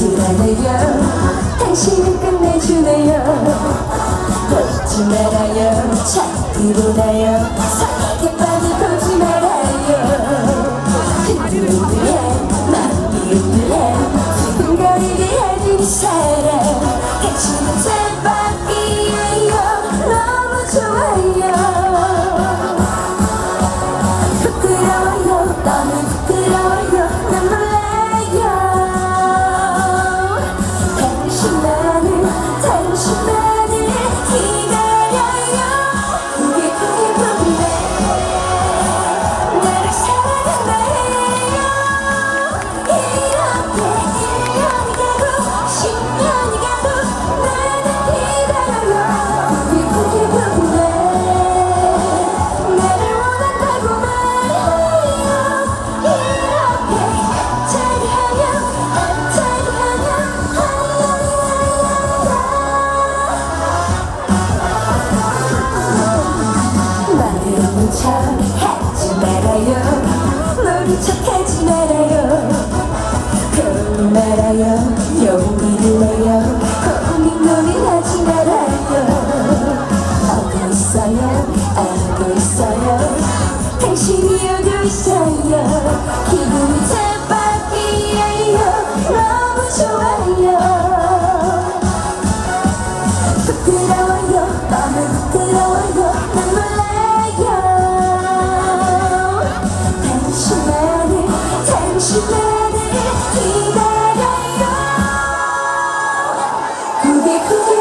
수많아요 당신이 끝내주네요. 더 잊지 말아요. 찾기로 나요. 미쳐하지 말아요 널 미쳐하지 말아요 그러지 말아요 용기를 내요 고민 고민하지 말아요 알고 있어요 알고 있어요 당신이 오고 있어요 기분이 대박이에요 너무 좋아요 부끄러워요 너무 부끄러워요 기다렸어 그게 그게